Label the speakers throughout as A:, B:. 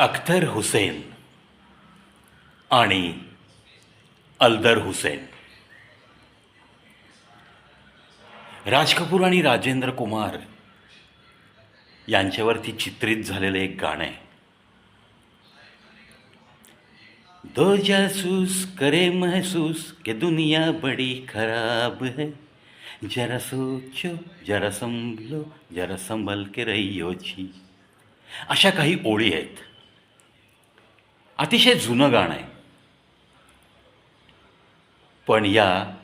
A: अख्तर हुसेन आणि अल्दर हुसेन. राज कपूर आणि राजेंद्र कुमार यांच्यावरती चित्रित झालेलं एक गाणं आहे. दो जासूस करे महसूस के दुनिया बड़ी खराब है. जरा सोचो जरा संभलो जरा संभल के रहियो अशा काही ओळी आहेत. अतिशय जुनं गाणं आहे. पण या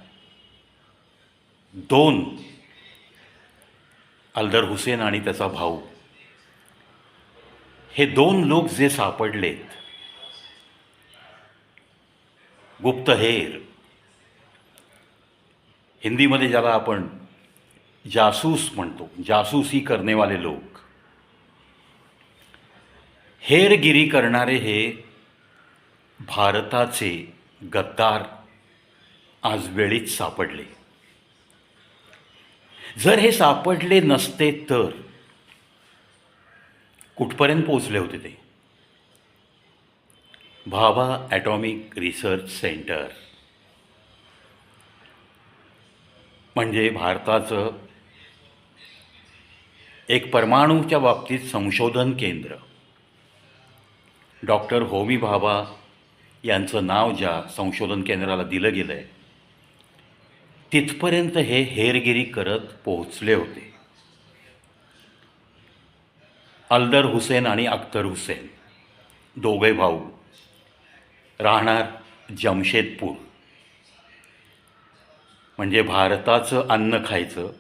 A: दोन अल्दर हुसेन आणि त्याचा भाऊ हे दोन लोक जे सापडलेत गुप्तहेर हिंदीमध्ये ज्याला आपण जासूस म्हणतो जासूसी करणेवाले लोक हेरगिरी करणारे हे भारताचे गद्दार आज वेळीच सापडले. जर हे सापडले नसते तर कुठपर्यंत पोचले होते ते? Bhabha atomic research centre. म्हणजे भारताचं एक परमाणूच्या बाबतीत संशोधन केंद्र. डॉक्टर होमी भाभा यांचं नाव ज्या संशोधन केंद्राला दिलं गेलं आहे तिथपर्यंत हे हेरगिरी करत पोहोचले होते. अल्दर हुसेन आणि अख्तर हुसेन दोघे भाऊ राहणार जमशेदपूर. म्हणजे भारताचं अन्न खायचं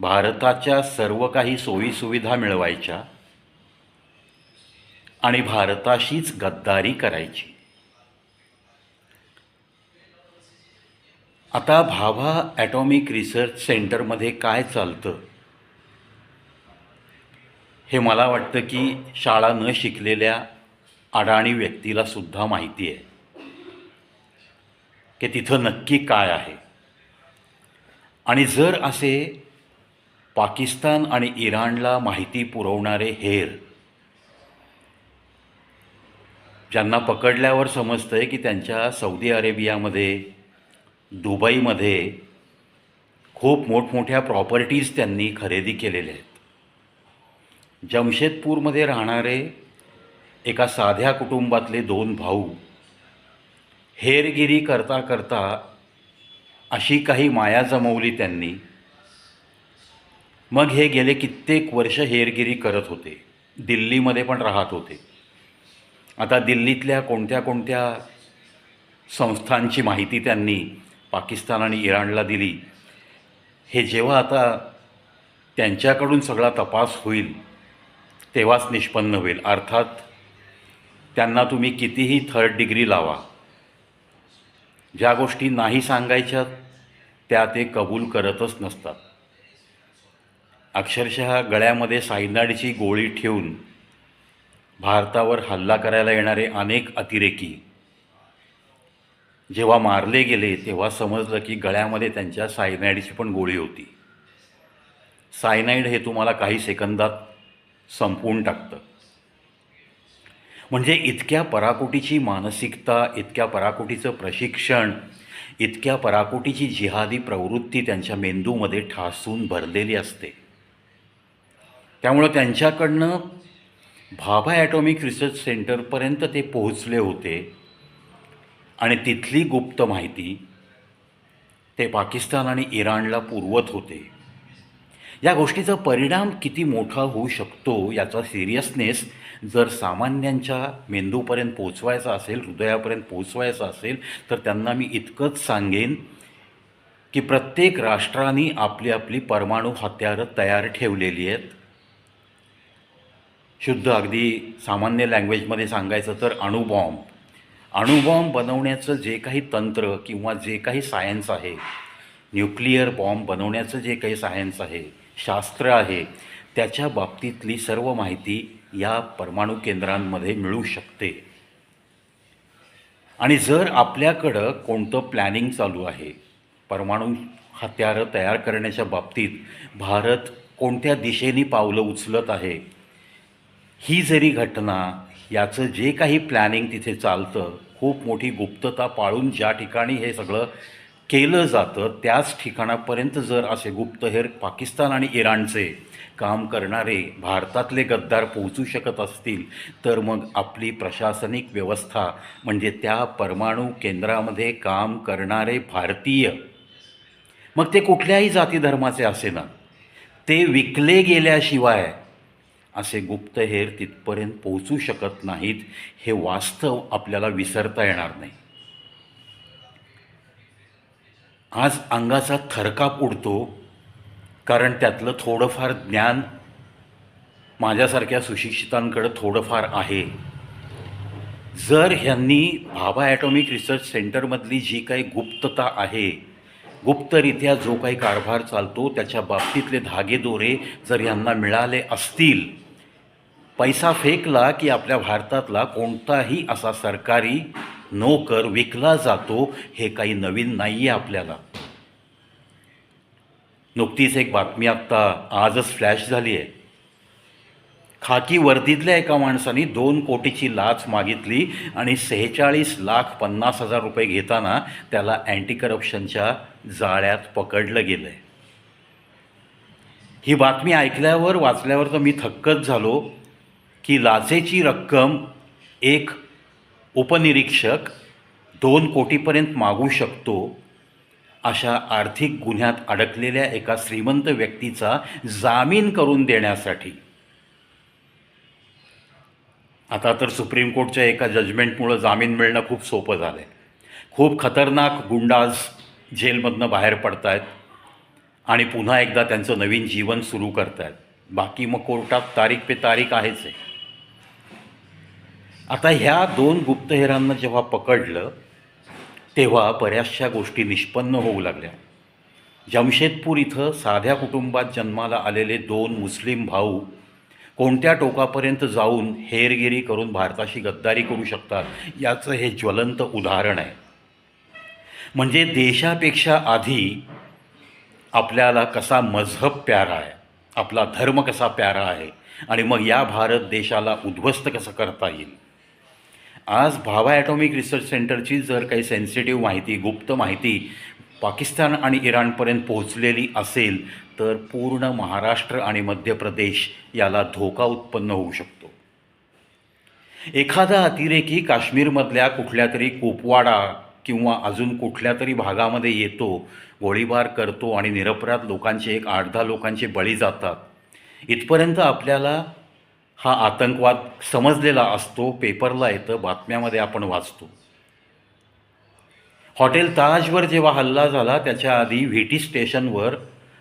A: भारताच्या सर्व काही सोयीसुविधा मिळवायच्या आणि भारताशीच गद्दारी करायची. आता भाभा ॲटॉमिक रिसर्च सेंटरमध्ये काय चालतं? हे मला वाटतं की शाळा न शिकलेल्या अडाणी व्यक्तीला सुद्धा माहिती आहे. की तिथं नक्की काय आहे? आणि जर असे पाकिस्तान आणि इराणला माहिती पुरवणारे हेर ज्यांना पकडल्यावर समजतं आहे की त्यांच्या सौदी अरेबियामध्ये दुबईमध्ये खूप मोठमोठ्या प्रॉपर्टीज त्यांनी खरेदी केलेल्या आहेत. जमशेदपूरमध्ये राहणारे एका साध्या कुटुंबातले दोन भाऊ हेरगिरी करता करता अशी काही माया जमवली त्यांनी. मग हे गेले कित्येक वर्ष हेरगिरी करत होते. दिल्लीमध्ये पण राहत होते. आता दिल्लीतल्या कोणत्या कोणत्या संस्थांची माहिती त्यांनी पाकिस्तान आणि इराणला दिली. हे जेव्हा आता त्यांच्याकडून सगळा तपास होईल तेव्हाच निष्पन्न होईल. अर्थात त्यांना तुम्ही कितीही थर्ड डिग्री लावा ज्या गोष्टी नाही सांगायच्या त्या ते कबूल करतच नसतात. अक्षरशः गळ्यामध्ये सायनाडीची गोळी ठेवून भारतावर हल्ला करायला येणारे अनेक अतिरेकी जेव्हा मारले गेले तेव्हा समजलं की गळ्यामध्ये त्यांच्या सायनाईडची पण गोळी होती. सायनाईड हे तुम्हाला काही सेकंदात संपवून टाकतं. म्हणजे इतक्या पराकोटीची मानसिकता इतक्या पराकोटीचं प्रशिक्षण इतक्या पराकोटीची जिहादी प्रवृत्ती त्यांच्या मेंदूमध्ये ठासून भरलेली असते. त्यामुळं त्यांच्याकडनं भाभा ॲटॉमिक रिसर्च सेंटरपर्यंत ते पोहोचले होते. आणि तिथली गुप्त माहिती ते पाकिस्तान आणि इराणला पुरवत होते. या गोष्टीचा परिणाम किती मोठा होऊ शकतो याचा सिरियसनेस जर सामान्यांच्या मेंदूपर्यंत पोचवायचा असेल हृदयापर्यंत पोचवायचा असेल तर त्यांना मी इतकंच सांगेन की प्रत्येक राष्ट्राने आपली आपली परमाणू हत्यारं तयार ठेवलेली आहेत. शुद्ध अगदी सामान्य लँग्वेजमध्ये सांगायचं तर अणुबॉम्ब. अणुबॉम्ब बनवण्याचं जे काही तंत्र किंवा जे काही सायन्स आहे न्यूक्लिअर बॉम्ब बनवण्याचं जे काही सायन्स आहे शास्त्र आहे त्याच्या बाबतीतली सर्व माहिती या परमाणू केंद्रांमध्ये मिळू शकते. आणि जर आपल्याकडं कोणतं प्लॅनिंग चालू आहे परमाणू हत्यारं तयार करण्याच्या बाबतीत भारत कोणत्या दिशेने पावलं उचलत आहे ही जरी घटना याचं जे काही प्लॅनिंग तिथे चालतं खूप मोठी गुप्तता पाळून ज्या ठिकाणी हे सगळं केलं जातं त्याच ठिकाणापर्यंत जर असे गुप्तहेर पाकिस्तान आणि इराणचे काम करणारे भारतातले गद्दार पोहोचू शकत असतील तर मग आपली प्रशासनिक व्यवस्था म्हणजे त्या परमाणू केंद्रामध्ये काम करणारे भारतीय मग ते कुठल्याही जाती धर्माचे असे ना ते विकले गेल्याशिवाय असे गुप्तहेर तिथपर्यंत पोहोचू शकत नाहीत हे वास्तव आपल्याला विसरता येणार नाही. आज अंगाचा थरकाप उडतो कारण त्यातलं थोडंफार ज्ञान माझ्यासारख्या सुशिक्षितांकडं थोडंफार आहे. जर ह्यांनी भाभा ॲटॉमिक रिसर्च सेंटरमधली जी काही गुप्तता आहे गुप्तरित्या जो काही कारभार चालतो त्याच्या बाबतीतले धागेदोरे जर यांना मिळाले असतील पैसा फेकला की आपल्या भारतातला कोणताही असा सरकारी नोकर विकला जातो हे काही नवीन नाही आहे आपल्याला. नुकतीच एक बातमी आत्ता आजच फ्लॅश झाली आहे खाकी वर्दीतल्या एका माणसाने दोन कोटीची लाच मागितली आणि सेहेचाळीस लाख पन्नास हजार रुपये घेताना त्याला अँटी करप्शनच्या जाळ्यात पकडलं गेलं आहे ही बातमी ऐकल्यावर वाचल्यावर तर मी थक्कच झालो. की लाचेची रक्कम एक उपनिरीक्षक दोन कोटीपर्यंत मागू शकतो अशा आर्थिक गुन्ह्यात अडकलेल्या एका श्रीमंत व्यक्तीचा जामीन करून देण्यासाठी. आता तर सुप्रीम कोर्टच्या एका जजमेंटमुळं जामीन मिळणं खूप सोपं झालं आहे खूप खतरनाक गुंडाज जेलमधनं बाहेर पडत आहेत आणि पुन्हा एकदा त्यांचं नवीन जीवन सुरू करत आहेत बाकी मग कोर्टात तारीख पे तारीख आहेच आहे. आता ह्या दोन गुप्तहेरांना जेव्हा पकडलं तेव्हा बऱ्याचशा गोष्टी निष्पन्न होऊ लागल्या. जमशेदपूर इथं साध्या कुटुंबात जन्माला आलेले दोन मुस्लिम भाऊ कोणत्या टोकापर्यंत जाऊन हेरगिरी करून भारताशी गद्दारी करू शकतात याचं हे ज्वलंत उदाहरण आहे. म्हणजे देशापेक्षा आधी आपल्याला कसा मजहब प्यारा आहे आपला धर्म कसा प्यारा आहे आणि मग या भारत देशाला उद्ध्वस्त कसं करता येईल? आज भाभा ॲटॉमिक रिसर्च सेंटरची जर काही सेन्सिटिव्ह माहिती गुप्त माहिती पाकिस्तान आणि इराणपर्यंत पोहोचलेली असेल तर पूर्ण महाराष्ट्र आणि मध्य प्रदेश याला धोका उत्पन्न होऊ शकतो. एखादा अतिरेकी काश्मीरमधल्या कुठल्या तरी कुपवाडा किंवा अजून कुठल्या तरी भागामध्ये येतो गोळीबार करतो आणि निरपराध लोकांचे एक आठ दहा लोकांचे बळी जातात. इथपर्यंत आपल्याला हा आतंकवाद समजलेला असतो पेपरला येतं बातम्यामध्ये आपण वाचतो. हॉटेल ताजवर जेव्हा हल्ला झाला त्याच्या आधी व्हीटी स्टेशनवर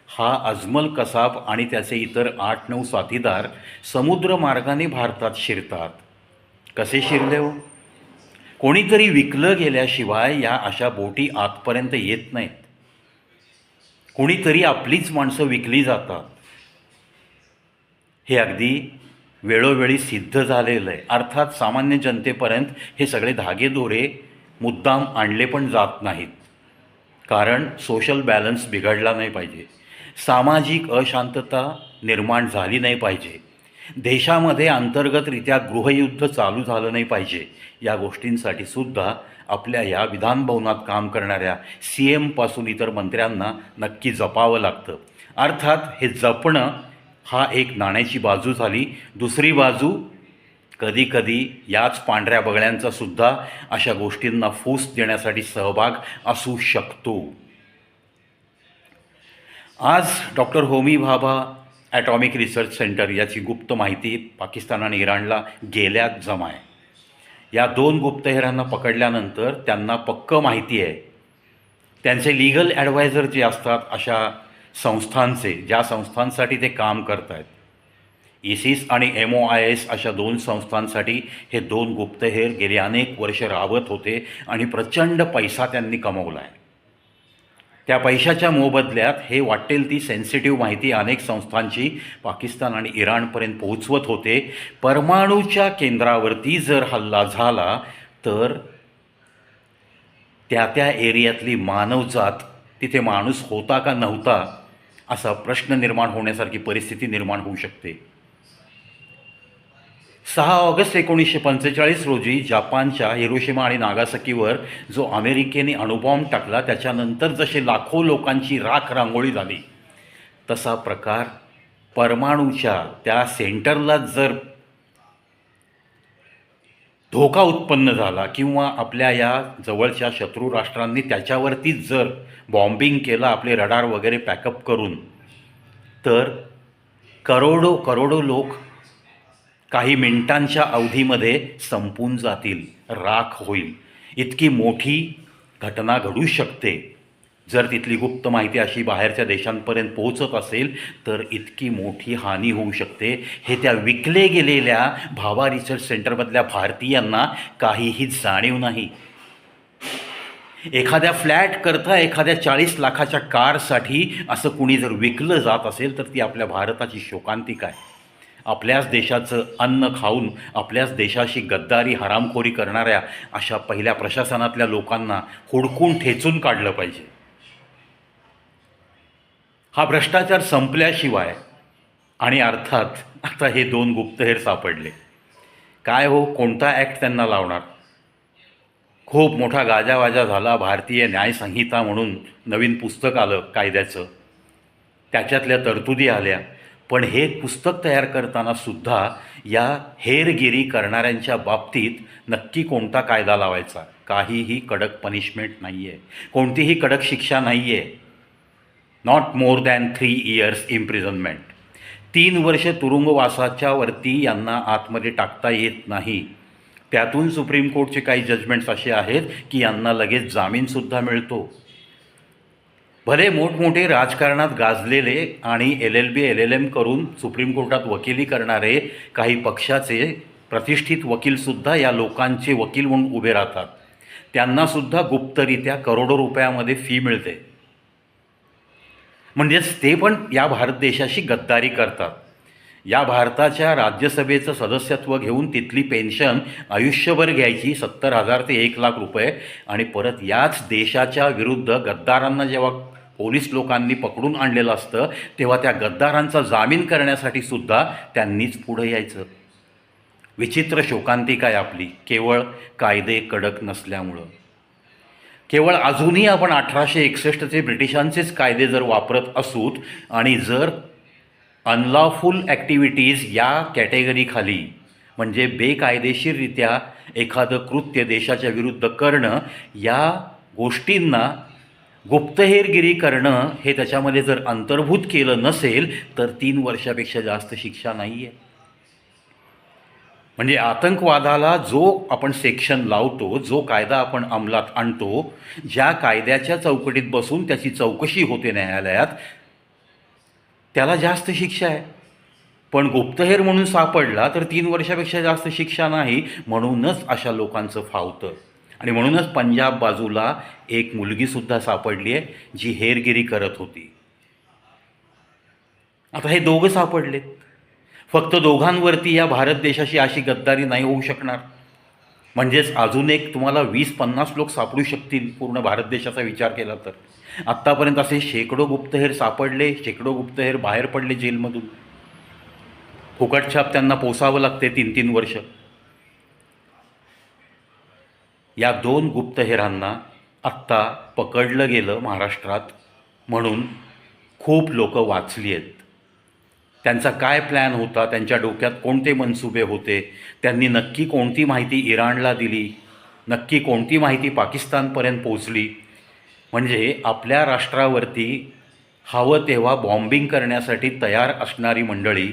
A: हा अजमल कसाब आणि त्याचे इतर आठ नऊ साथीदार समुद्रमार्गाने भारतात शिरतात. कसे शिरले हो? कोणीतरी विकलं गेल्याशिवाय या अशा बोटी आतपर्यंत येत नाहीत. कोणीतरी आपलीच माणसं विकली जातात. हे अगदी वेळोवेळी सिद्ध झालेलं आहे अर्थात सामान्य जनतेपर्यंत हे सगळे धागेदोरे मुद्दाम आणले पण जात नाहीत. कारण सोशल बॅलन्स बिघडला नाही पाहिजे. सामाजिक अशांतता निर्माण झाली नाही पाहिजे. देशामध्ये अंतर्गतरित्या गृहयुद्ध चालू झालं नाही पाहिजे. या गोष्टींसाठी सुद्धा आपल्या या विधानभवनात काम करणाऱ्या सी एमपासून इतर मंत्र्यांना नक्की जपावं लागतं. अर्थात हे जपणं हा एक नाण्याची बाजू झाली. दुसरी बाजू कधीकधी याच पांढऱ्या बगळ्यांचा सुद्धा अशा गोष्टींना फूस देण्यासाठी सहभाग असू शकतो. आज doctor Homi Bhabha atomic research centre याची गुप्त माहिती पाकिस्तान आणि इराणला गेल्यात जमा आहे या दोन गुप्तहेरांना पकडल्यानंतर त्यांना पक्क माहिती आहे. त्यांचे लिगल ॲडवायझर जे असतात अशा संस्थांचे ज्या संस्थांसाठी ते काम करत आहेत इसिस आणि एम ओ आय एस अशा दोन संस्थांसाठी हे दोन गुप्तहेर गेली अनेक वर्ष राबत होते आणि प्रचंड पैसा त्यांनी कमवला आहे त्या पैशाच्या मोबदल्यात हे वाटेल ती सेन्सिटिव्ह माहिती अनेक संस्थांची पाकिस्तान आणि इराणपर्यंत पोहोचवत होते. परमाणूच्या केंद्रावरती जर हल्ला झाला तर त्या त्या एरियातली मानवजात तिथे माणूस होता का नव्हता असा प्रश्न निर्माण होण्यासारखी परिस्थिती निर्माण होऊ शकते. सहा ऑगस्ट एकोणीसशे पंचेचाळीस रोजी जपानच्या हिरोशिमा आणि नागासाकीवर जो अमेरिकेने अणुबॉम्ब टाकला त्याच्यानंतर जसे लाखो लोकांची राख रांगोळी झाली तसा प्रकार परमाणूच्या त्या सेंटरला जर धोका उत्पन्न झाला किंवा आपल्या या जवळच्या शत्रू राष्ट्रांनी त्याच्यावरतीच जर बॉम्बिंग केलं आपले रडार वगैरे पॅकअप करून तर करोडो करोडो लोक काही मिनिटांच्या अवधीमध्ये संपून जातील राख होईल. इतकी मोठी घटना घडू शकते. जर तिथली गुप्त माहिती अशी बाहेरच्या देशांपर्यंत पोहोचत असेल तर इतकी मोठी हानी होऊ शकते. हे त्या विकले गेलेल्या भावा रिसर्च सेंटरमधल्या भारतीयांना काहीही जाणीव नाही. एखाद्या फ्लॅट करता एखाद्या चाळीस लाखाच्या कारसाठी असं कुणी जर विकलं जात असेल तर ती आपल्या भारताची शोकांतिक आहे आपल्याच देशाचं अन्न खाऊन आपल्याच देशाशी गद्दारी हरामखोरी करणाऱ्या अशा पहिल्या प्रशासनातल्या लोकांना हुडकून ठेचून काढलं पाहिजे. हा भ्रष्टाचार संपल्याशिवाय आणि अर्थात आता हे दोन गुप्तहेर सापडले. काय हो? कोणता ॲक्ट त्यांना लावणार? खूप मोठा गाजावाजा झाला भारतीय न्यायसंहिता म्हणून नवीन पुस्तक आलं कायद्याचं. त्याच्यातल्या तरतुदी आल्या. पण हे पुस्तक तयार करताना सुद्धा या हेरगिरी करणाऱ्यांच्या बाबतीत नक्की कोणता कायदा लावायचा? काहीही कडक पनिशमेंट नाही आहे कोणतीही कडक शिक्षा नाही आहे not more than three years imprisonment तीन वर्ष तुरुंगवासाच्या वरती यांना आतमध्ये टाकता येत नाही. त्यातून सुप्रीम कोर्टचे काही जजमेंट्स असे आहेत की यांना लगेच जामीनसुद्धा मिळतो. भले मोठमोठे राजकारणात गाजलेले आणि L L B L L M करून सुप्रीम कोर्टात वकिली करणारे काही पक्षाचे प्रतिष्ठित वकीलसुद्धा या लोकांचे वकील म्हणून उभे राहतात. त्यांनासुद्धा गुप्तरित्या करोडो रुपयामध्ये फी मिळते. म्हणजेच ते पण या भारत देशाशी गद्दारी करतात. या भारताच्या राज्यसभेचं सदस्यत्व घेऊन तिथली पेन्शन आयुष्यभर घ्यायची सत्तर हजार ते एक लाख रुपये आणि परत याच देशाच्या विरुद्ध गद्दारांना जेव्हा पोलीस लोकांनी पकडून आणलेलं असतं तेव्हा त्या गद्दारांचा जामीन करण्यासाठी सुद्धा त्यांनीच पुढं यायचं. विचित्र शोकांतिका आहे आपली. केवळ कायदे कडक नसल्यामुळं. केवळ अजूनही आपण अठराशे एकसष्टचे ब्रिटिशांचेच कायदे जर वापरत असूत आणि जर अनलॉफुल ॲक्टिव्हिटीज या कॅटेगरीखाली म्हणजे बेकायदेशीररित्या एखादं कृत्य देशाच्या विरुद्ध करणं या गोष्टींना गुप्तहेरगिरी करणं हे त्याच्यामध्ये जर अंतर्भूत केलं नसेल तर तीन वर्षापेक्षा जास्त शिक्षा नाही आहे म्हणजे आतंकवादाला जो आपण सेक्शन लावतो जो कायदा आपण अंमलात आणतो ज्या कायद्याच्या चौकटीत बसून त्याची चौकशी होते न्यायालयात त्याला जास्त शिक्षा आहे. पण गुप्तहेर म्हणून सापडला तर तीन वर्षापेक्षा जास्त शिक्षा नाही म्हणूनच अशा लोकांचं फावतं. आणि म्हणूनच पंजाब बाजूला एक मुलगीसुद्धा सापडली आहे जी हेरगिरी करत होती. आता हे दोघं सापडलेत. फक्त दोघांवरती या भारत देशाशी अशी गद्दारी नाही होऊ शकणार. म्हणजेच अजून एक तुम्हाला वीस पन्नास लोक सापडू शकतील पूर्ण भारत देशाचा विचार केला तर. आत्तापर्यंत असे शेकडो गुप्तहेर सापडले शेकडो गुप्तहेर बाहेर पडले जेलमधून. फुकटछाप त्यांना पोसावं लागते तीन तीन वर्ष. या दोन गुप्तहेरांना आत्ता पकडलं गेलं महाराष्ट्रात म्हणून खूप लोक वाचली आहेत. त्यांचा काय प्लॅन होता? त्यांच्या डोक्यात कोणते मनसुबे होते? त्यांनी नक्की कोणती माहिती इराणला दिली? नक्की कोणती माहिती पाकिस्तानपर्यंत पोचली म्हणजे आपल्या राष्ट्रावरती हवं तेव्हा बॉम्बिंग करण्यासाठी तयार असणारी मंडळी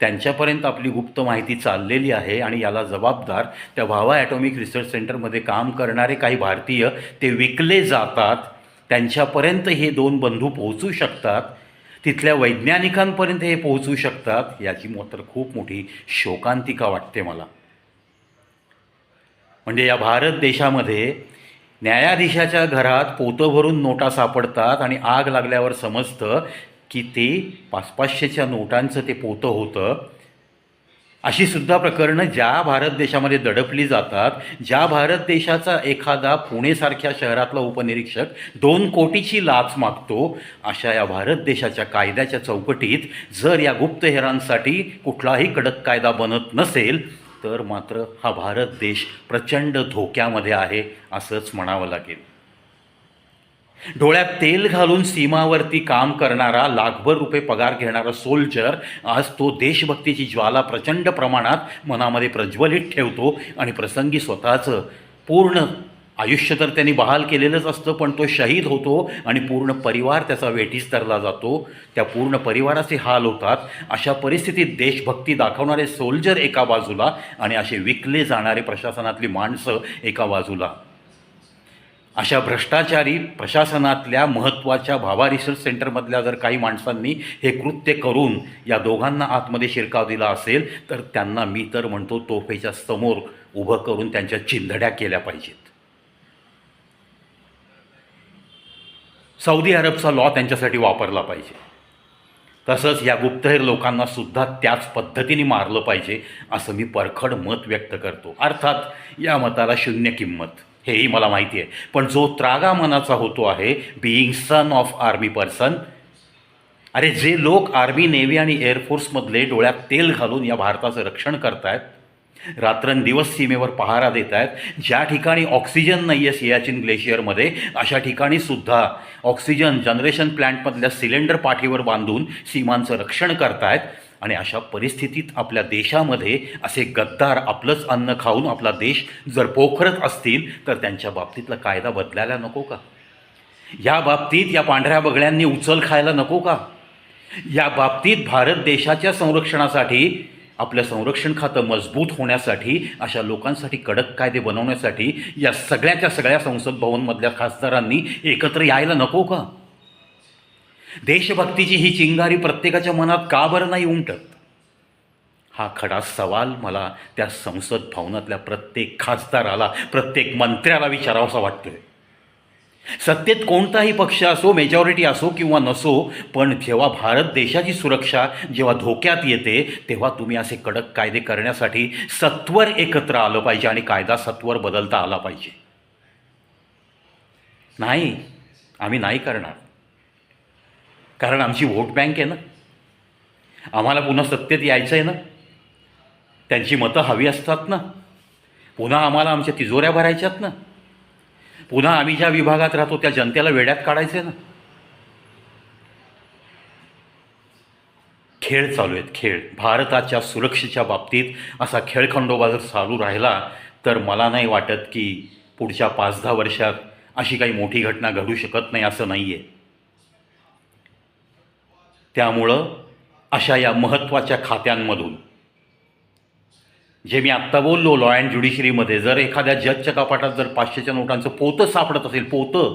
A: त्यांच्यापर्यंत आपली गुप्त माहिती चाललेली आहे आणि याला जबाबदार त्या भावा ॲटॉमिक रिसर्च सेंटरमध्ये काम करणारे काही भारतीय ते विकले जातात. त्यांच्यापर्यंत हे दोन बंधू पोहोचू शकतात. तिथल्या वैज्ञानिकांपर्यंत हे पोहोचू शकतात याची मात्र खूप मोठी शोकांतिका वाटते मला. म्हणजे या भारत देशामध्ये न्यायाधीशाच्या घरात पोतं भरून नोटा सापडतात आणि आग लागल्यावर समजतं की ते पाच पाचशेच्या नोटांचं ते पोतं होतं. अशी सुद्धा प्रकरणं ज्या भारत देशामध्ये दडपली जातात ज्या भारत देशाचा एखादा पुणेसारख्या शहरातला उपनिरीक्षक दोन कोटीची लाच मागतो अशा या भारत देशाच्या कायद्याच्या चौकटीत जर या गुप्तहेरांसाठी कुठलाही कडक कायदा बनत नसेल तर मात्र हा भारत देश प्रचंड धोक्यामध्ये आहे असंच म्हणावं लागेल. डोळ्यात तेल घालून सीमावरती काम करणारा लाखभर रुपये पगार घेणारा सोल्जर आज तो देशभक्तीची ज्वाला प्रचंड प्रमाणात मनामध्ये प्रज्वलित ठेवतो आणि प्रसंगी स्वतःचं पूर्ण आयुष्य तर त्यांनी बहाल केलेलंच असतं पण तो शहीद होतो आणि पूर्ण परिवार त्याचा वेठीस धरला जातो. त्या पूर्ण परिवाराचे हाल होतात. अशा परिस्थितीत देशभक्ती दाखवणारे सोल्जर एका बाजूला आणि असे विकले जाणारे प्रशासनातली माणसं एका बाजूला. अशा भ्रष्टाचारी प्रशासनातल्या महत्त्वाच्या भाभा रिसर्च सेंटरमधल्या जर काही माणसांनी हे कृत्य करून या दोघांना आतमध्ये शिरकाव दिला असेल तर त्यांना मी तर म्हणतो तोफेच्या समोर उभं करून त्यांच्या चिंधड्या केल्या पाहिजेत. सौदी अरबचा लॉ त्यांच्यासाठी वापरला पाहिजे. तसंच या गुप्तहेर लोकांना सुद्धा त्याच पद्धतीने मारलं पाहिजे असं मी परखड मत व्यक्त करतो. अर्थात या मताला शून्य किंमत. हेही मला माहिती आहे. पण जो त्रागा मनाचा होतो आहे being son of army person अरे जे लोक आर्मी नेव्ही आणि एअरफोर्समधले डोळ्यात तेल घालून या भारताचं रक्षण करतायत रात्रंदिवस सीमेवर पहारा देत आहेत ज्या ठिकाणी ऑक्सिजन नाही आहे सियाचिन ग्लेशियरमध्ये अशा ठिकाणी सुद्धा ऑक्सिजन जनरेशन प्लॅन्टमधल्या सिलेंडर पाठीवर बांधून सीमांचं रक्षण करतायत आणि अशा परिस्थितीत आपल्या देशामध्ये असे गद्दार आपलंच अन्न खाऊन आपला देश जर पोखरत असतील तर त्यांच्या बाबतीतला कायदा बदलायला नको का? या बाबतीत या पांढऱ्या बगळ्यांनी उचल खायला नको का? या बाबतीत भारत देशाच्या संरक्षणासाठी आपलं संरक्षण खातं मजबूत होण्यासाठी अशा लोकांसाठी कडक कायदे बनवण्यासाठी या सगळ्याच्या सगळ्या संसद भवनमधल्या खासदारांनी एकत्र यायला नको का? देशभक्तीची ही चिंगारी प्रत्येकाच्या मनात का बरं नाही उमटत? हा खडा सवाल मला त्या संसद भवनातल्या प्रत्येक खासदाराला प्रत्येक मंत्र्याला विचारावासा वाटतोय. सत्तेत कोणताही पक्ष असो मेजॉरिटी असो किंवा नसो पण जेव्हा भारत देशाची सुरक्षा जेव्हा धोक्यात येते तेव्हा तुम्ही असे कडक कायदे करण्यासाठी सत्वर एकत्र आलं पाहिजे आणि कायदा सत्वर बदलता आला पाहिजे. नाही आम्ही नाही करणार. कारण आमची व्होट बँक आहे ना. आम्हाला पुन्हा सत्तेत यायचं आहे ना. त्यांची मतं हवी असतात ना. पुन्हा आम्हाला आमच्या तिजोऱ्या भरायच्यात ना. पुन्हा आम्ही ज्या विभागात राहतो त्या जनतेला वेड्यात काढायचे ना. खेळ चालू आहेत खेळ. भारताच्या सुरक्षेच्या बाबतीत असा खेळखंडोबा जर चालू राहिला तर मला नाही वाटत की पुढच्या पाच दहा वर्षात अशी काही मोठी घटना घडू शकत नाही असं नाही आहे त्यामुळं अशा या महत्त्वाच्या खात्यांमधून जे मी आत्ता बोललो लॉ अँड ज्युडिशरीमध्ये जर एखाद्या जजच्या कपाटात जर पाचशेच्या नोटांचं पोतं सापडत असेल पोतं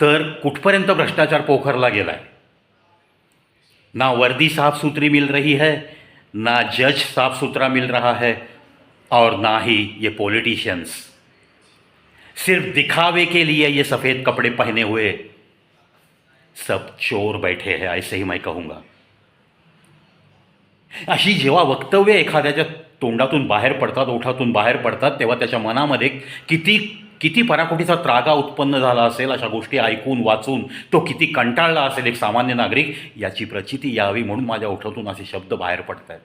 A: तर कुठपर्यंत भ्रष्टाचार पोखरला गेला आहे ना वर्दी साफ सुथरी मिल रही है ना जज साफ सुथरा मिल रहा है और ना ही ये पॉलिटिशियंस सिर्फ दिखावे के लिए ये सफ़ेद कपड़े पहने हुए सब चोर बैठे है ऐसे ही मैं कहूंगा। अशी जेव्हा वक्तव्य एखाद्याच्या तोंडातून बाहेर पडतात ओठातून बाहेर पडतात तेव्हा त्याच्या मनामध्ये किती किती पराकोटीचा त्रागा उत्पन्न झाला असेल अशा गोष्टी ऐकून वाचून तो किती कंटाळला असेल एक सामान्य नागरिक याची प्रचिती यावी म्हणून माझ्या ओठातून असे शब्द बाहेर पडत आहेत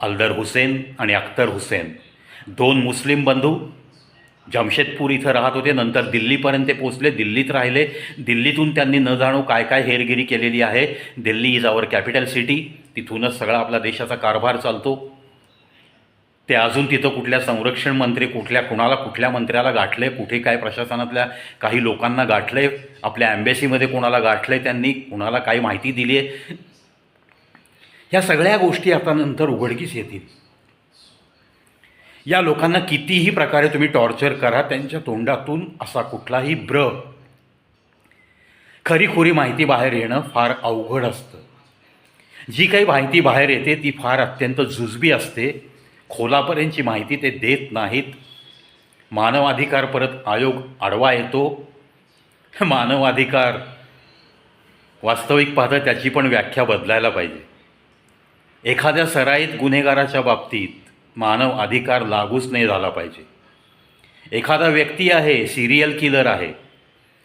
A: अल्दर हुसेन आणि अख्तर हुसेन दोन मुस्लिम बंधू जमशेदपूर इथं राहत होते. नंतर दिल्लीपर्यंत ते पोचले दिल्लीत राहिले. दिल्लीतून त्यांनी न जाणो काय काय हेरगिरी केलेली आहे. Delhi is our capital city तिथूनच सगळा आपला देशाचा कारभार चालतो. ते अजून तिथं कुठल्या संरक्षण मंत्री कुठल्या कुणाला कुठल्या मंत्र्याला गाठले कुठे काय प्रशासनातल्या काही लोकांना गाठले आपल्या ॲम्बेसीमध्ये कोणाला गाठले त्यांनी? कुणाला काही माहिती दिली आहे ह्या सगळ्या गोष्टी आता नंतर उघडकीस येतील. या लोकांना कितीही प्रकारे तुम्ही टॉर्चर करा त्यांच्या तोंडातून असा कुठलाही ब्र खरीखुरी माहिती बाहेर येणं फार अवघड असतं. जी काही माहिती बाहेर येते ती फार अत्यंत जुजबी असते. खोलापर्यंतची माहिती ते देत नाहीत. मानवाधिकार परत आयोग आडवा येतो. मानवाधिकार वास्तविक पाहता त्याची पण व्याख्या बदलायला पाहिजे. एखाद्या सराईत गुन्हेगाराच्या बाबतीत मानव अधिकार लागूच नाही झाला पाहिजे. एखादा व्यक्ती आहे सिरियल किलर आहे.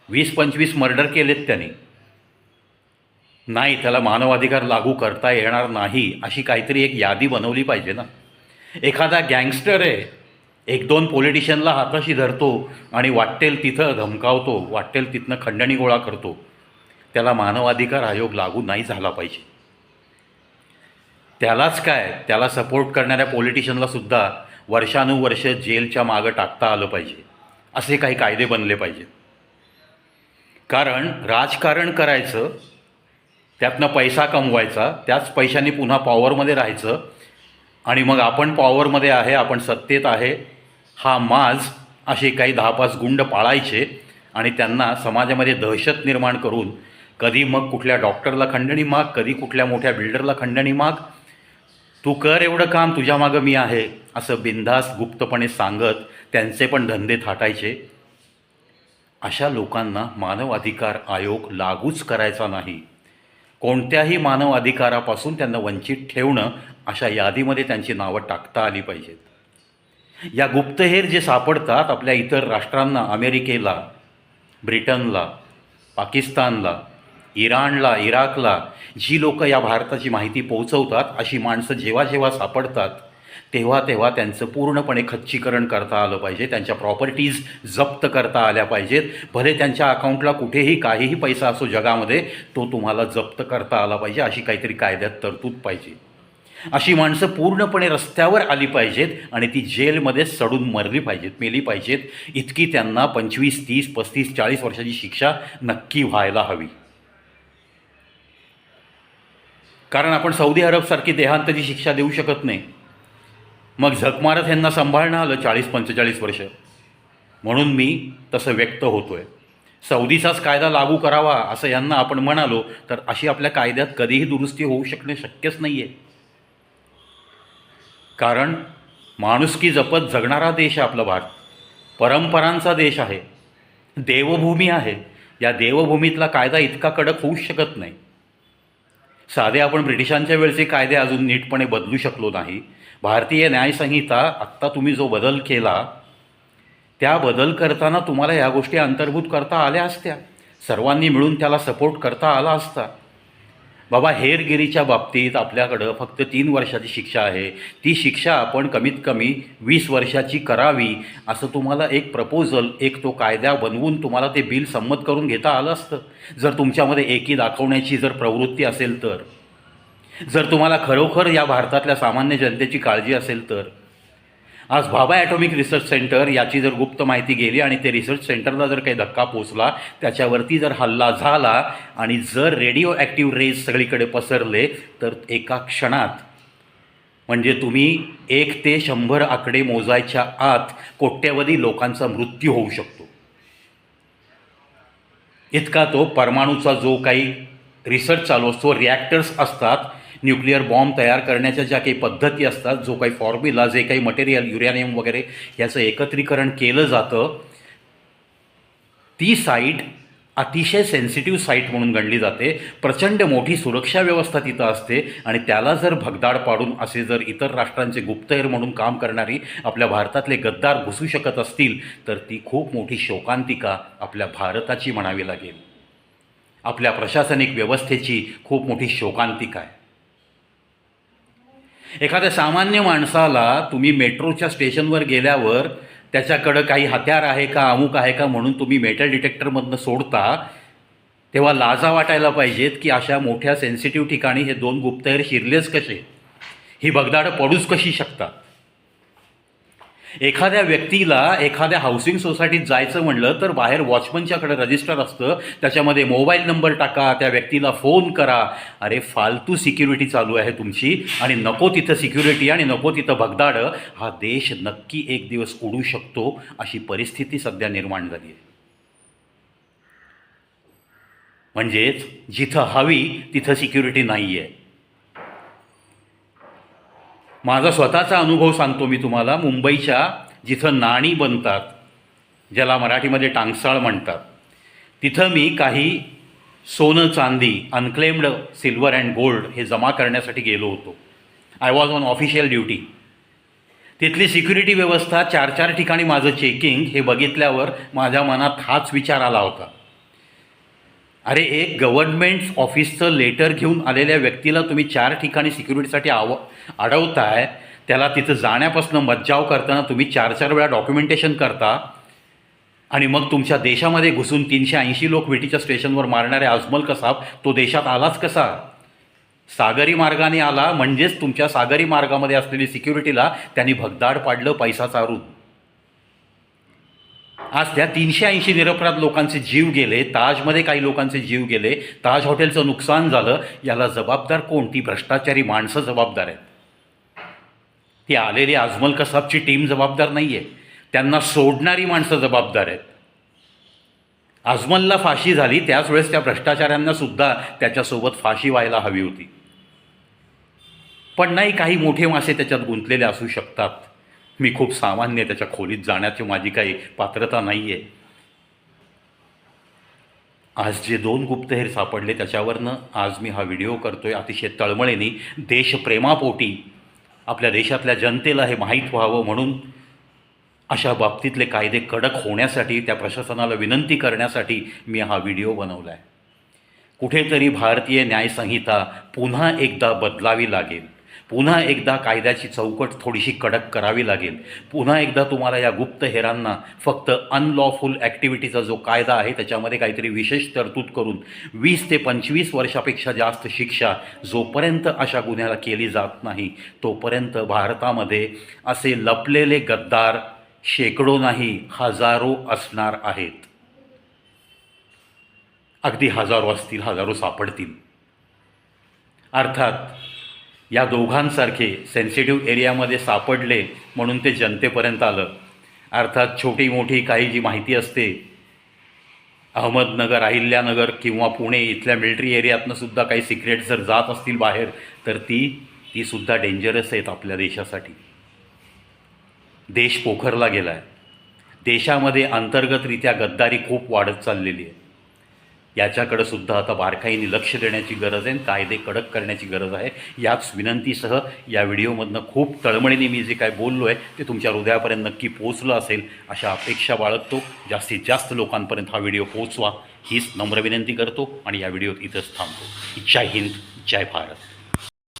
A: वीस पंचवीस मर्डर केलेत त्याने. नाही त्याला मानवाधिकार लागू करता येणार नाही अशी काहीतरी एक यादी बनवली पाहिजे ना. एखादा गँगस्टर आहे एक दोन पॉलिटिशियनला हाताशी धरतो आणि वाटेल तिथं धमकावतो वाटेल तिथनं खंडणी गोळा करतो. त्याला मानवाधिकार आयोग लागू नाही झाला पाहिजे. त्यालाच काय? त्याला सपोर्ट करणाऱ्या पॉलिटिशियनलासुद्धा वर्षानुवर्ष जेलच्या मागं टाकता आलं पाहिजे. असे काही कायदे बनले पाहिजेत. कारण राजकारण करायचं त्यातनं पैसा कमवायचा त्याच पैशाने पुन्हा पॉवरमध्ये राहायचं आणि मग आपण पॉवरमध्ये आहे आपण सत्तेत आहे हा माज असे काही दहा पाच गुंड पाळायचे आणि त्यांना समाजामध्ये दहशत निर्माण करून कधी मग कुठल्या डॉक्टरला खंडणी माग कधी कुठल्या मोठ्या बिल्डरला खंडणी माग तू कर एवढं काम तुझ्या मागं मी आहे असं बिनधास्त गुप्तपणे सांगत त्यांचे पण धंदे थाटायचे. अशा लोकांना मानव अधिकार आयोग लागूच करायचा नाही. कोणत्याही मानव अधिकारापासून त्यांना वंचित ठेवणं अशा यादीमध्ये त्यांची नावं टाकता आली पाहिजेत. या गुप्तहेर जे सापडतात आपल्या इतर राष्ट्रांना अमेरिकेला ब्रिटनला पाकिस्तानला इराणला इराकला जी लोक या भारताची माहिती पोहोचवतात अशी माणसं जेव्हा जेव्हा सापडतात तेव्हा तेव्हा त्यांचं पूर्णपणे खच्चीकरण करता आलं पाहिजे त्यांच्या प्रॉपर्टीज जप्त करता आल्या पाहिजेत. भले त्यांच्या अकाउंटला कुठेही काहीही पैसा असो जगामध्ये तो तुम्हाला जप्त करता आला पाहिजे अशी काहीतरी कायद्यात तरतूद पाहिजे. अशी माणसं पूर्णपणे रस्त्यावर आली पाहिजेत आणि ती जेलमध्ये सडून मरली पाहिजेत मेली पाहिजेत. इतकी त्यांना पंचवीस तीस पस्तीस चाळीस वर्षाची शिक्षा नक्की व्हायला हवी. कारण आपण सौदी अरबसारखी देहांताची शिक्षा देऊ शकत नाही. मग झकमारत यांना ह्यांना सांभाळणं आलं चाळीस पंचेचाळीस वर्ष. म्हणून मी तसं व्यक्त होतो आहे सौदीचाच कायदा लागू करावा असं यांना आपण म्हणालो तर अशी आपल्या कायद्यात कधीही दुरुस्ती होऊ शकणे शक्यच नाही आहे कारण माणुसकी जपत जगणारा देश आहे आपला भारत. परंपरांचा देश आहे. देवभूमी आहे. या देवभूमीतला कायदा इतका कडक होऊ शकत नाही. साधे आपण ब्रिटिशांच्या वेळचे कायदे अजून नीटपणे बदलू शकलो नाही. भारतीय न्यायसंहिता आत्ता तुम्ही जो बदल केला त्या बदल करताना तुम्हाला या गोष्टी अंतर्भूत करता आल्या असत्या. सर्वांनी मिळून त्याला सपोर्ट करता आला असता. बाबा हेरगिरीच्या बाबतीत आपल्याकडं फक्त तीन वर्षाची शिक्षा आहे. ती शिक्षा आपण कमीत कमी वीस वर्षाची करावी असं तुम्हाला एक प्रपोजल एक तो कायदा बनवून तुम्हाला ते बिल संमत करून घेता आलं असतं. जर तुमच्यामध्ये एकी दाखवण्याची जर प्रवृत्ती असेल तर जर तुम्हाला खरोखर या भारतातल्या सामान्य जनतेची काळजी असेल तर आज भाभा ॲटॉमिक रिसर्च सेंटर याची जर गुप्त माहिती गेली आणि ते रिसर्च सेंटरला जर काही धक्का पोचला त्याच्यावरती जर हल्ला झाला आणि जर रेडिओ ॲक्टिव्ह रेज सगळीकडे पसरले तर एका क्षणात म्हणजे तुम्ही एक ते शंभर आकडे मोजायच्या आत कोट्यवधी लोकांचा मृत्यू होऊ शकतो. इतका तो परमाणूचा जो काही रिसर्च चालू असतो रिॲक्टर्स असतात न्यूक्लिअर बॉम्ब तयार करण्याच्या ज्या काही पद्धती असतात जो काही फॉर्म्युला जे काही मटेरियल युरॅनियम वगैरे याचं एकत्रीकरण केलं जातं ती साईट अतिशय सेन्सिटिव्ह साईट म्हणून गणली जाते. प्रचंड मोठी सुरक्षा व्यवस्था तिथं असते आणि त्याला जर भगदाड पाडून असे जर इतर राष्ट्रांचे गुप्तहेर म्हणून काम करणारी आपल्या भारतातले गद्दार घुसू शकत असतील तर ती खूप मोठी शोकांतिका आपल्या भारताची म्हणावी लागेल. आपल्या प्रशासनिक व्यवस्थेची खूप मोठी शोकांतिका आहे. एखाद्या सामान्य माणसाला तुम्ही मेट्रोच्या स्टेशनवर गेल्यावर त्याच्याकडं काही हत्यार आहे का अमुक आहे का म्हणून तुम्ही मेटल डिटेक्टरमधनं सोडता तेव्हा लाजा वाटायला पाहिजेत की अशा मोठ्या सेन्सिटिव्ह ठिकाणी हे दोन गुप्तहेर शिरलेच कसे? ही बगदाडं पडूच कशी शकतात? एखाद्या व्यक्तीला एखाद्या हाऊसिंग सोसायटीत जायचं म्हणलं तर बाहेर वॉचमनच्याकडे रजिस्टर असतं. त्याच्यामध्ये मोबाईल नंबर टाका त्या व्यक्तीला फोन करा. अरे फालतू सिक्युरिटी चालू आहे तुमची आणि नको तिथं सिक्युरिटी आणि नको तिथं भगदाडं. हा देश नक्की एक दिवस उडू शकतो अशी परिस्थिती सध्या निर्माण झाली आहे. म्हणजेच जिथं हवी तिथं सिक्युरिटी नाही आहे माझा स्वतःचा अनुभव सांगतो मी तुम्हाला. मुंबईच्या जिथं नाणी बनतात ज्याला मराठीमध्ये टांगसाळ म्हणतात तिथं मी काही सोनं चांदी अनक्लेम्ड सिल्वर अँड गोल्ड हे जमा करण्यासाठी गेलो होतो. I was on official duty तिथली सिक्युरिटी व्यवस्था चार चार ठिकाणी माझं चेकिंग हे बघितल्यावर माझ्या मनात हाच विचार आला होता. अरे एक गव्हर्नमेंट ऑफिसचं लेटर घेऊन आलेल्या व्यक्तीला तुम्ही चार ठिकाणी सिक्युरिटीसाठी आव अडवताय त्याला तिथं जाण्यापासून मज्जाव करताना तुम्ही चार चार वेळा डॉक्युमेंटेशन करता आणि मग तुमच्या देशामध्ये घुसून तीनशे ऐंशी लोक विटीच्या स्टेशनवर मारणारे अजमल कसाब तो देशात आलाच कसा? सागरी मार्गाने आला म्हणजेच तुमच्या सागरी मार्गामध्ये असलेली सिक्युरिटीला त्यांनी भगदाड पाडलं पैसा चारून. आज त्या तीनशे ऐंशी निरपराध लोकांचे जीव गेले ताजमध्ये काही लोकांचे जीव गेले ताज हॉटेलचं नुकसान झालं याला जबाबदार कोण ती भ्रष्टाचारी माणसं जबाबदार आहेत. ती आलेली आजमल कसाबची टीम जबाबदार नाही आहे त्यांना सोडणारी माणसं जबाबदार आहेत. आजमलला फाशी झाली त्याच वेळेस त्या भ्रष्टाचाऱ्यांना सुद्धा त्याच्यासोबत फाशी व्हायला हवी होती. पण नाही काही मोठे मासे त्याच्यात गुंतलेले असू शकतात. मी खूप सामान्य त्याच्या खोलीत जाण्याची माझी काही पात्रता नाही आहे आज जे दोन गुप्तहेर सापडले त्याच्यावरनं आज मी हा व्हिडिओ करतोय अतिशय तळमळीने. देशप्रेमापोटी. आपल्या देशातल्या जनतेला हे माहीत व्हावं म्हणून अशा बाबतीतले कायदे कडक होण्यासाठी त्या प्रशासनाला विनंती करण्यासाठी मी हा व्हिडिओ बनवला आहे कुठेतरी भारतीय न्यायसंहिता पुन्हा एकदा बदलावी लागेल. पुन्हा एकदा कायद्याची चौकट थोडीशी कडक करावी लागेल. पुन्हा एकदा तुम्हाला या गुप्तहेरांना फक्त अनलॉफुल ॲक्टिव्हिटीचा जो कायदा आहे त्याच्यामध्ये काहीतरी विशेष तरतूद करून वीस ते पंचवीस वर्षापेक्षा जास्त शिक्षा जोपर्यंत अशा गुन्ह्याला केली जात नाही तोपर्यंत भारतामध्ये असे लपलेले गद्दार शेकडो नाही हजारो असणार आहेत. अगदी हजारो असतील हजारो सापडतील. अर्थात या दोघांसारखे सेन्सिटिव्ह एरियामध्ये सापडले म्हणून ते जनतेपर्यंत आलं. अर्थात छोटी मोठी काही जी माहिती असते अहमदनगर अहिल्यानगर किंवा पुणे इथल्या मिलिटरी एरियातनं सुद्धा काही सिक्रेट जर जात असतील बाहेर तर ती तीसुद्धा डेंजरस आहेत आपल्या देशासाठी. देश पोखरला गेला आहे देशामध्ये अंतर्गतरित्या गद्दारी खूप वाढत चाललेली आहे. याच्याकडं सुद्धा आता बारकाईने लक्ष देण्याची गरज आहे आणि कायदे कडक करण्याची गरज आहे. याच विनंतीसह या व्हिडिओमधनं खूप तळमळीने मी जे काय बोललो आहे ते तुमच्या हृदयापर्यंत नक्की पोचलं असेल अशा अपेक्षा बाळगतो. जास्तीत जास्त लोकांपर्यंत हा व्हिडिओ पोचवा हीच नम्र विनंती करतो आणि या व्हिडिओत इथंच थांबतो. जय हिंद जय भारत.